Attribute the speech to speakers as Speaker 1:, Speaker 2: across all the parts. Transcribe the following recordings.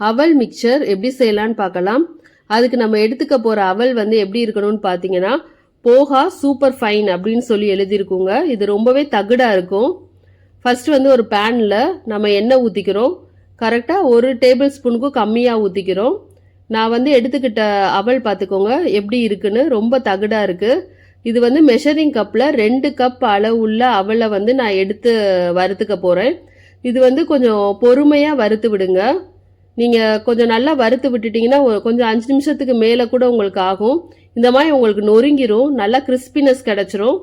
Speaker 1: அவல் மிக்சர் எப்படி செய்யலான்னு பார்க்கலாம். அதுக்கு நம்ம எடுத்துக்க போகிற அவல் வந்து எப்படி இருக்கணும்னு பார்த்தீங்கன்னா போகா சூப்பர் ஃபைன் அப்படின்னு சொல்லி எழுதியிருக்குங்க. இது ரொம்பவே தகுடாக இருக்கும். ஃபர்ஸ்ட் வந்து ஒரு பேனில் நம்ம எண்ணெய் ஊற்றிக்கிறோம் கரெக்டாக ஒரு டேபிள் ஸ்பூனுக்கும் கம்மியாக ஊற்றிக்கிறோம் நான் வந்து எடுத்துக்கிட்ட அவல் பார்த்துக்கோங்க எப்படி இருக்குன்னு. ரொம்ப தகுடாக இருக்குது இது வந்து மெஷரிங் கப்பில் ரெண்டு கப் அளவுள்ள அவலை வந்து நான் எடுத்து வறுத்துக்க போகிறேன் இது வந்து கொஞ்சம் பொறுமையாக வறுத்து விடுங்க. நீங்கள் கொஞ்சம் நல்லா வறுத்து விட்டுட்டிங்கன்னா கொஞ்சம் அஞ்சு நிமிஷத்துக்கு மேலே கூட உங்களுக்கு ஆகும். இந்த மாதிரி உங்களுக்கு நொறுங்கிரும் நல்லா கிறிஸ்பினஸ் கிடச்சிரும்.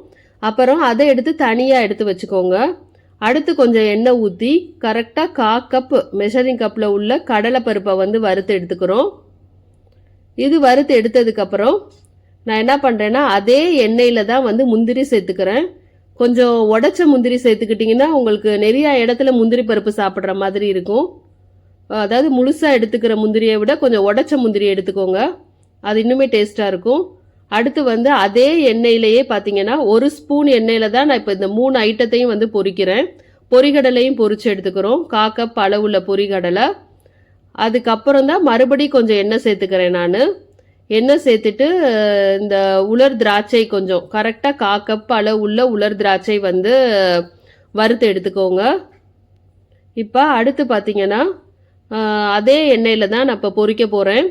Speaker 1: அப்புறம் அதை எடுத்து தனியாக எடுத்து வச்சுக்கோங்க. அடுத்து கொஞ்சம் எண்ணெய் ஊற்றி கரெக்டாக கா கப் மெஷரிங் கப்பில் உள்ள கடலை பருப்பை வந்து வறுத்து எடுத்துக்கிறோம். இது வறுத்து எடுத்ததுக்கப்புறம் நான் என்ன பண்ணுறேன்னா அதே எண்ணெயில் தான் வந்து முந்திரி சேர்த்துக்கிறேன். கொஞ்சம் உடச்ச முந்திரி சேர்த்துக்கிட்டிங்கன்னா உங்களுக்கு நிறையா இடத்துல முந்திரி பருப்பு சாப்பிட்ற மாதிரி இருக்கும். அதாவது முழுசாக எடுத்துக்கிற முந்திரியை விட கொஞ்சம் உடச்ச முந்திரி எடுத்துக்கோங்க. அது இன்னுமே டேஸ்ட்டாக இருக்கும். அடுத்து வந்து அதே எண்ணெயிலேயே பார்த்தீங்கன்னா ஒரு ஸ்பூன் எண்ணெயில் தான் நான் இப்போ இந்த மூணு ஐட்டத்தையும் வந்து பொரிக்கிறேன் பொரிகடலையும் பொரிச்சு எடுத்துக்கிறோம். காக்கப் அளவுள்ள பொரிகடலை அதுக்கப்புறம் தான் மறுபடியும் கொஞ்சம் எண்ணெய் சேர்த்துக்கிறேன் நான். எண்ணெய் சேர்த்துட்டு இந்த உலர் திராட்சை கொஞ்சம். கரெக்டாக காக்கப் அளவுள்ள உலர் திராட்சை வந்து வறுத்து எடுத்துக்கோங்க. இப்போ அடுத்து பார்த்தீங்கன்னா அதே எண்ணெயில் தான் நான் இப்போ பொறிக்க போகிறேன்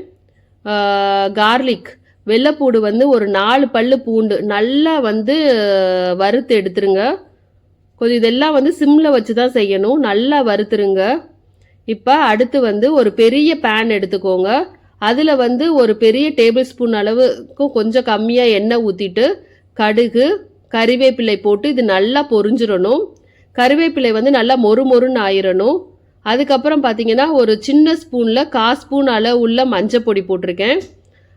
Speaker 1: கார்லிக் வெள்ளைப்பூடு வந்து ஒரு நாலு பல்லு பூண்டு நல்லா வந்து வறுத்து எடுத்துருங்க. கொஞ்சம் இதெல்லாம் வந்து சிம்மில் வச்சு தான் செய்யணும். நல்லா வறுத்துருங்க. இப்போ அடுத்து வந்து ஒரு பெரிய பேன் எடுத்துக்கோங்க. அதில் வந்து ஒரு பெரிய டேபிள் ஸ்பூன் அளவுக்கும் கொஞ்சம் கம்மியாக எண்ணெய் ஊற்றிட்டு கடுகு கறிவேப்பிலை போட்டு இது நல்லா பொரிஞ்சிடணும். கறிவேப்பிலை வந்து நல்லா மொறு மொறுன்னு ஆயிரணும். அதுக்கப்புறம் பார்த்தீங்கன்னா ஒரு சின்ன ஸ்பூனில் கா ஸ்பூன் அளவு உள்ள மஞ்சள் பொடி போட்டிருக்கேன்.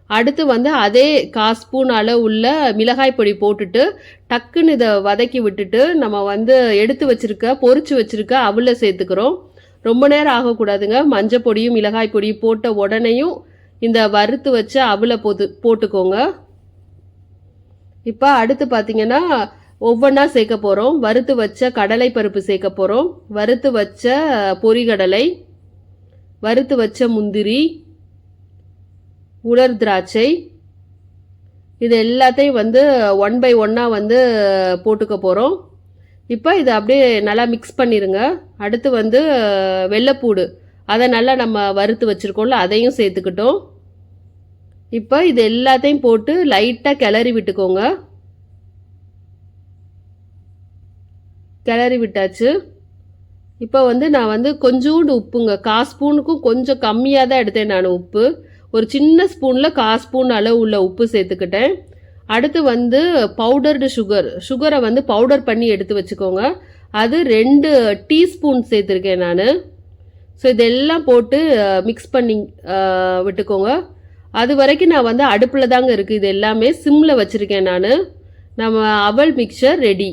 Speaker 1: அடுத்து வந்து அதே கா ஸ்பூன் அளவு உள்ள மிளகாய் பொடி போட்டுட்டு டக்குன்னு இதை வதக்கி விட்டுட்டு நம்ம வந்து எடுத்து வச்சுருக்க பொறிச்சு வச்சுருக்க அவில் சேர்த்துக்கிறோம். ரொம்ப நேரம் ஆகக்கூடாதுங்க. மஞ்சள் பொடியும் மிளகாய் பொடியும் போட்ட உடனேயும் இந்த வறுத்து வச்ச அவலை போட்டு போட்டுக்கோங்க. இப்போ அடுத்து பார்த்தீங்கன்னா ஒவ்வொன்றா சேர்க்க போகிறோம் வறுத்து வச்ச கடலை பருப்பு சேர்க்க போகிறோம் வறுத்து வச்ச பொறிகடலை வறுத்து வச்ச முந்திரி உலர் திராட்சை இது எல்லாத்தையும் வந்து ஒன் பை ஒன்னாக வந்து போட்டுக்க போகிறோம் இப்போ இதை அப்படியே நல்லா மிக்ஸ் பண்ணிடுங்க அடுத்து வந்து வெள்ளைப்பூடு. அதை நல்லா நம்ம வறுத்து வச்சுருக்கோம்ல அதையும் சேர்த்துக்கிட்டோம். இப்போ இது எல்லாத்தையும் போட்டு லைட்டாக கிளறி விட்டுக்கோங்க. கிளறி விட்டாச்சு. இப்போ வந்து நான் வந்து கொஞ்சோண்டு உப்புங்க. கா ஸ்பூனுக்கும் கொஞ்சம் கம்மியாக தான் எடுத்தேன் நான் உப்பு. ஒரு சின்ன ஸ்பூனில் கா ஸ்பூன் அளவு உள்ள உப்பு சேர்த்துக்கிட்டேன். அடுத்து வந்து பவுடர்டு சுகர். சுகரை வந்து பவுடர் பண்ணி எடுத்து வச்சுக்கோங்க. அது ரெண்டு டீஸ்பூன் சேர்த்துருக்கேன் நான். ஸோ இதெல்லாம் போட்டு மிக்ஸ் பண்ணி விட்டுக்கோங்க. அது வரைக்கும் நான் வந்து அடுப்பில் தாங்க இருக்குது இது எல்லாமே சிம்மில் வச்சுருக்கேன் நான். நம்ம அவல் மிக்சர் ரெடி